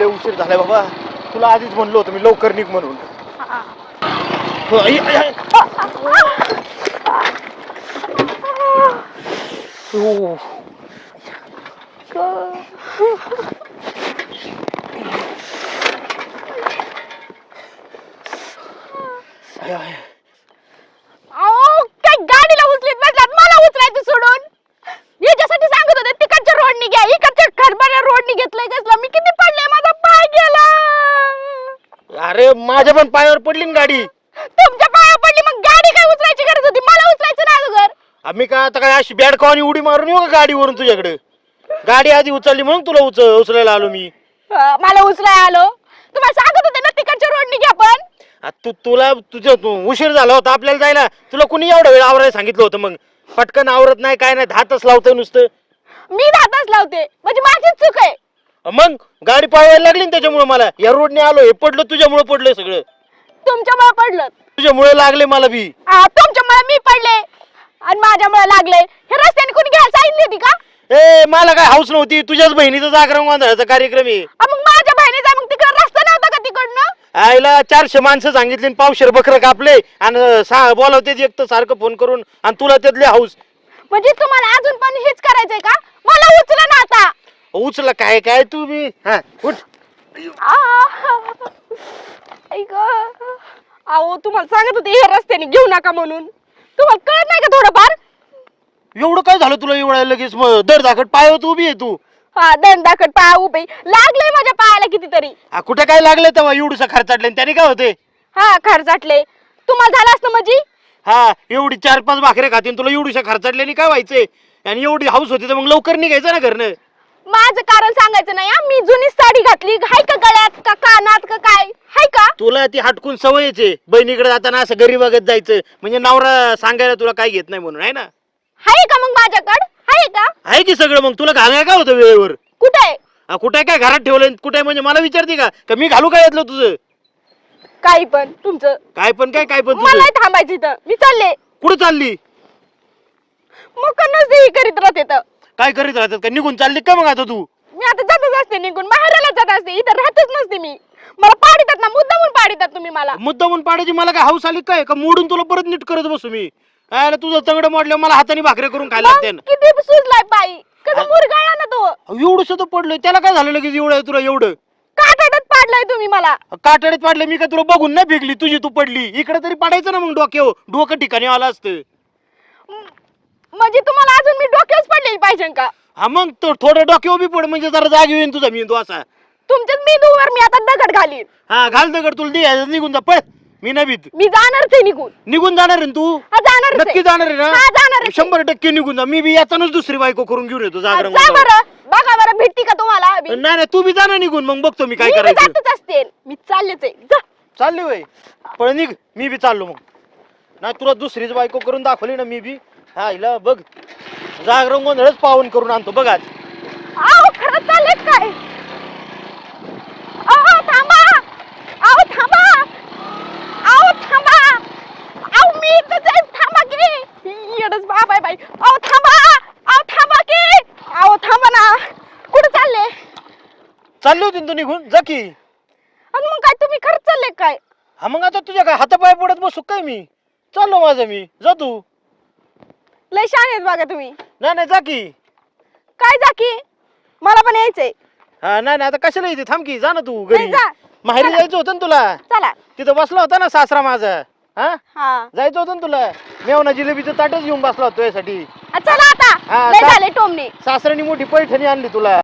लय उशीर झालाय बाबा तुला आधीच म्हणलो होतं मी लवकर निघ म्हणून हो, आई, आई, आई. हो. आई, आई. अहो काय गाडीला उचलीत बसलात मला उचलायचं सोडून याच्यासाठी सांगत होते तिकडच्या रोडनी घ्या इकडच्या खरबाऱ्या रोडनी घेतलंय कसलं मी किती पडले माझा पाय गेला अरे माझ्या पण पायावर पडली ना गाडी. तुमच्या पाया पडली मग गाडी काय उचलायची गरज होती? मला उचलायचं ना अगोदर. आम्ही काय आता काय अशी बॅड कॉनी उडी मारून येऊ का गाडीवरून तुझ्याकडे? गाडी आधी उचलली म्हणून तुला उच उचलायला आलो मी. अं, मला उचलाय आलो. तुम्हाला सांगत होते ना तिकडच्या रोडनी घ्या पण. आ, तू तुला तुझं तू उशीर झाला होता आपल्याला जायला. तुला कुणी एवढा वेळ आवरायला सांगितलं होतं मग? पटकन आवरत नाही काय नाही धातच लावतंय नुसतं. मी धातच लावते. म्हणजे माझीच चूक आहे. मग? गाडी पळवायला लागली ना त्याच्यामुळे मला. या रोडने आलो हे पडलं तुझ्यामुळे पडलं सगळं. तुमच्यामुळे पडलं. तुझ्यामुळे लागले मला बी. तुमच्यामुळे मी पडले. आणि माझ्यामुळे लागले हे रस्त्याने कोणी घ्यायला सांगितली होती का? ए मला काय हाऊस नव्हती. तुझ्याच बहिणीचा जागरण गोंधळाचा कार्यक्रम आहे. आ, मग माझ्या बहिणीचा मग तिकडे रस्ता नव्हता का तिकडनं? आईला चारशे माणसं सांगितली आणि पावशेर बकरं कापले. आणि सा बोलावते एक तर सारखं फोन करून. आणि तुला त्यातले हाऊस. म्हणजे तुम्हाला अजून पण हेच करायचंय का? मला उचला ना आता. उचला काय काय तू बी? हा उठ. ऐक अहो तुम्हाला सांगत होते हे रस्त्याने घेऊ नका म्हणून. तुम्हाला कळत नाही का थोडंफार? एवढं काय झालं तुला एवढ्या लगेच दर दाखट पायावर उभी आहे तू. हा दंडाकड पाया उभे. लागले माझ्या पायाला कितीतरी. आ, कुठे काय लागलं तेव्हा? एवढूसा खर्चाटले त्याने काय होते? हा खर्चाटले तुम्हाला झालं असतं म्हणजे हा एवढी चार पाच भाकऱ्या खातीन तुला एवढीशा खर्चाटल्याने काय व्हायचंय? आणि एवढी हाऊस होती तर मग लवकर निघायचं ना घरनं? माझं कारण सांगायचं नाही हा. मी जुनी साडी घातली. हाय का गळ्यात? का कानात? का काय? हाय का? तुला ती हटकून सवयच आहे बहिणीकडे जाताना असं गरीब बघत जायचं. म्हणजे नवरा सांगायला तुला काय घेत नाही म्हणून आहे ना? हाय का मग माझ्याकड? हाय का? आहे की सगळं मग? तुला घालाय काय होतं वेळेवर? कुठे आहे? आ, कुठे काय घरात ठेवलं कुठे म्हणजे मला विचारते का? का मी घालू काय यातलं तुझं? काही पण तुमचं. काय पण काय काय पण मला तुझं थांबायचं इथं. मी चालले. कुठं चालली? मग नसते करीत राहते तर काय करीत राहतात? का निघून चालली का मग आता तू? मी आता जातच असते निघून माहेराला जात असते. इथं राहतच नसते मी. मला पाडितात ना मुद्दामून पाडितात तुम्ही मला. मुद्दा म्हणून पाडायची मला काय हाऊस आली काय? का मोडून तुला परत नीट करत बसू मी? अरे तुझं तंगड मोडल्यावर मला हाताने भाकऱ्या करून खायला लागते ना. किती सुजलाय कसं मुरगाळला ना तो. एवढंसं तर पडलंय. त्याला काय झालं लगेच एवढं तुला एवढं? काटाटत पाडलाय तुम्ही मला. काटाड्यात पाडलं मी काय तुला बघून नाही फेकली? तुझी तू पडली. इकडे तरी पडायचं ना मग डोक्यावर. डोकं ठिकाणी आलं असतं. म- म्हणजे तुम्हाला अजून मी डोक्याच पडलेली पाहिजे का? हा मग तो थोडं डोक्यावर बी पड म्हणजे जरा जागी होईन तुझा मी तू असा. तुमच्याच मेंदूवर मी आता दगड घालीन. हा घाल दगड तुला दे निघून जा पळ. मी नाही भीत. मी जाणारच आहे निघून. निघून जाणार आहे ना तू? हा जाणारच नक्की. जाणार आहे हा, जाणार ना आहे. शंभर टक्के निघून जा. मी बी याचानच दुसरी बायको करून घेऊन येतो हा, जागरण जा बरं. बघा बरं भेटती का तुम्हाला मी नाही नाही तू बी जा ना निघून. मग बघतो मी काय मी करायचं. जातच असते. मी चाललेच आहे जा. चालली वय पळ निघ. मी बी चाललो मग. नाही तुला दुसरीच बायको करून दाखवली ना मी बी? हा हिला बघ. जागरण गोंधळच पावन करून आणतो बघ आज. खरंच चाललेत काय? आहो थांबा. आहो थांबा. आहो थांबा. आहो मी थांबा की. येडच बाय बाय आहो थांबा. आहो थांबा की. आहो थांबा ना. कुठे चालले? चालली होती ना तू निघून? जा की. आणि मग काय तुम्ही खरंच चालले काय? हा मग आता तुझ्या काय हातापाय पडत बसू काय मी? चाललो माझं मी. जा तू. लय शान आहेत बघा तुम्ही. नाही नाही जा की. काय जा की? मला पण यायचंय. हा नाही नाही आता कशाला येते थांब की जा ना तू नाही, घरी जा. माहेरी चला. जायचं होतं ना तुला? चला. तिथं बसला होता ना सासरा माझा. हा? हा. जायचं होतं ना तुला? मेवना जिलेबीचं ताटच घेऊन बसला होता तुझ्यासाठी. आ, चला हा, आता लय चा- झाले टोमणे. सासऱ्यानी मोठी पैठणी आणली तुला.